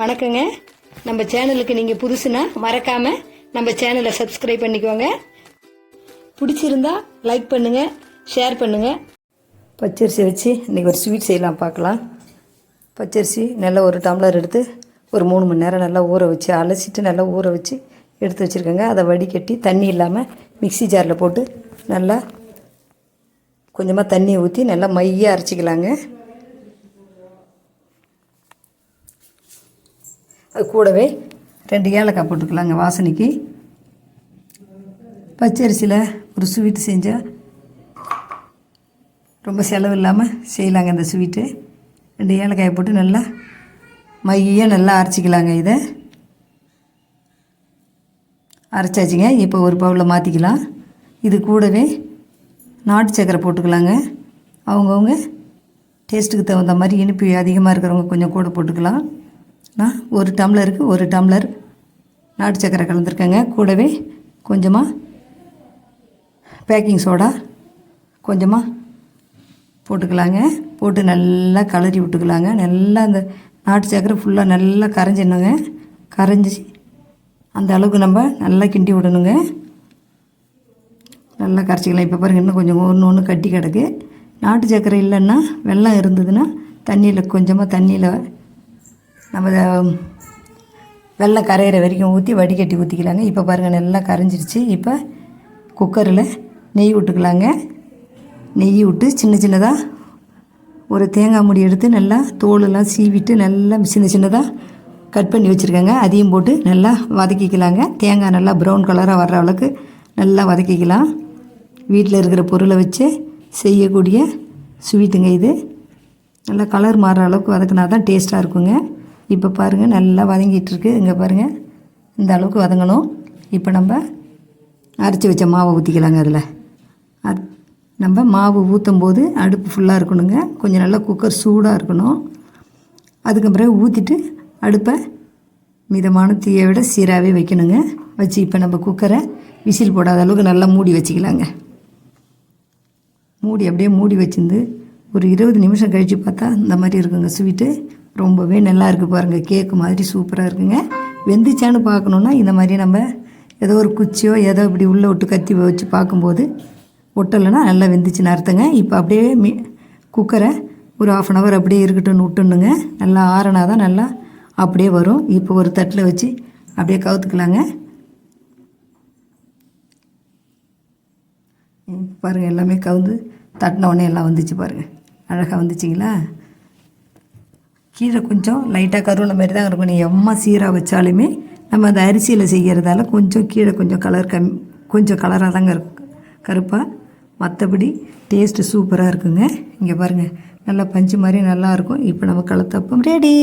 வணக்கங்க. நம்ம சேனலுக்கு நீங்கள் புதுசுனா மறக்காமல் நம்ம சேனலை சப்ஸ்கிரைப் பண்ணிக்கோங்க. பிடிச்சிருந்தா லைக் பண்ணுங்கள் ஷேர் பண்ணுங்கள் பச்சரிசி வச்சு இன்றைக்கி ஒரு ஸ்வீட் செய்யலாம் பார்க்கலாம். பச்சரிசி நல்லா ஒரு டம்ளர் எடுத்து ஒரு மூணு மணி நேரம் நல்லா ஊற வச்சு அலசிட்டு நல்லா ஊற வச்சு எடுத்து வச்சுருக்கேங்க. அதை வடிகட்டி தண்ணி இல்லாமல் மிக்ஸி ஜாரில் போட்டு நல்லா கொஞ்சமாக தண்ணியை ஊற்றி நல்லா மையாக அரைச்சிக்கலாங்க. அது கூடவே ரெண்டு ஏலக்காய் போட்டுக்கலாங்க வாசனைக்கு. பச்சரிசியில் ஒரு ஸ்வீட்டு செஞ்சால் ரொம்ப செலவு இல்லாமல் செய்யலாங்க இந்த ஸ்வீட்டு ரெண்டு ஏலக்காயை போட்டு நல்லா மையாக நல்லா அரைச்சிக்கலாங்க இதை. அரைச்சாச்சுங்க இப்போ ஒரு பவுலில் மாற்றிக்கலாம் இது கூடவே நாட்டு சக்கரை போட்டுக்கலாங்க. அவங்கவுங்க டேஸ்ட்டுக்கு தகுந்த மாதிரி இனிப்பு அதிகமாக இருக்கிறவங்க கொஞ்சம் கூட போட்டுக்கலாம். நான் ஒரு டம்ளருக்கு ஒரு டம்ளர் நாட்டு சக்கரை கலந்துருக்கேங்க. கூடவே கொஞ்சமாக பேக்கிங் சோடா கொஞ்சமாக போட்டுக்கலாங்க. போட்டு நல்லா கலரி விட்டுக்கலாங்க. நல்லா அந்த நாட்டு சக்கரை ஃபுல்லாக நல்லா கரைஞ்சிடணுங்க. கரைஞ்சி அந்த அளவுக்கு நம்ம நல்லா கிண்டி விடணுங்க. நல்லா கரைச்சிக்கலாம். இப்போ பாருங்கள் இன்னும் கொஞ்சம் ஒன்று ஒன்று கட்டி கிடக்கு. நாட்டு சக்கரை இல்லைன்னா வெள்ளம் இருந்ததுன்னா தண்ணியில் கொஞ்சமாக தண்ணியில் நம்ம வெள்ளம் கரையிற வரைக்கும் ஊற்றி வடிகட்டி ஊற்றிக்கலாங்க இப்போ பாருங்கள் நல்லா கரைஞ்சிருச்சு. இப்போ குக்கரில் நெய் விட்டுக்கலாங்க நெய் விட்டு சின்ன சின்னதாக ஒரு தேங்காய் முடி எடுத்து நல்லா தோலெல்லாம் சீவிட்டு நல்லா சின்ன சின்னதாக கட் பண்ணி வச்சுருக்கேங்க. அதையும் போட்டு நல்லா வதக்கிக்கலாங்க. தேங்காய் நல்லா ப்ரௌன் கலராக வர்ற அளவுக்கு நல்லா வதக்கிக்கலாம். வீட்டில் இருக்கிற பொருளை வச்சு செய்யக்கூடிய ஸ்வீட்டுங்க இது. நல்லா கலர் மாறுற அளவுக்கு வதக்கினா தான் டேஸ்ட்டாக இருக்குங்க. இப்போ பாருங்கள் நல்லா வதங்கிட்டுருக்கு. இங்கே பாருங்கள் இந்த அளவுக்கு வதங்கணும். இப்போ நம்ம அரைச்சி வச்ச மாவை ஊற்றிக்கலாங்க அதில். அது நம்ம மாவு ஊற்றும் போது அடுப்பு ஃபுல்லாக இருக்கணுங்க. கொஞ்சம் நல்லா குக்கர் சூடாக இருக்கணும். அதுக்கு பிறகு ஊற்றிட்டு அடுப்பை மிதமான தீயை விட சீராகவே வைக்கணுங்க. வச்சு இப்போ நம்ம குக்கரை விசில் போடாத அளவுக்கு நல்லா மூடி வச்சுக்கலாங்க. மூடி அப்படியே மூடி வச்சிருந்து ஒரு இருபது நிமிஷம் கழித்து பார்த்தா இந்த மாதிரி இருக்குங்க. ஸ்வீட்டு ரொம்பவே நல்லா இருக்குது பாருங்கள் கேக்கு மாதிரி சூப்பராக இருக்குங்க. வெந்துச்சான்னு பார்க்கணுன்னா இந்த மாதிரி நம்ம ஏதோ ஒரு குச்சியோ ஏதோ இப்படி உள்ளே விட்டு கத்தி வச்சு பார்க்கும்போது ஒட்டலைன்னா நல்லா வெந்துச்சுன்னு அர்த்தங்க. இப்போ அப்படியே மீ குக்கரை ஒரு ஆஃப் அன் ஹவர் அப்படியே இருக்கட்டும்னு விட்டுணுங்க நல்லா ஆறினா தான் நல்லா அப்படியே வரும். இப்போ ஒரு தட்டில் வச்சு அப்படியே கவுத்துக்கலாங்க. ம், பாருங்கள் எல்லாமே கவுந்து தட்டின உடனே எல்லாம் வந்துச்சு பாருங்கள் அழகாக வந்துச்சிங்களா? கீழே கொஞ்சம் லைட்டாக கருவின மாதிரி தான் இருக்கும். நீ எம்மா சீராக வச்சாலுமே நம்ம அந்த அரிசியில் செய்கிறதால கொஞ்சம் கீழே கொஞ்சம் கலர் கம் கொஞ்சம் கலராக தாங்க இருக்கும் கருப்பாக மற்றபடி டேஸ்ட்டு சூப்பராக இருக்குங்க. இங்கே பாருங்கள் நல்லா பஞ்சு மாதிரி நல்லாயிருக்கும் இப்போ நம்ம கலத்தப்பம் ரெடி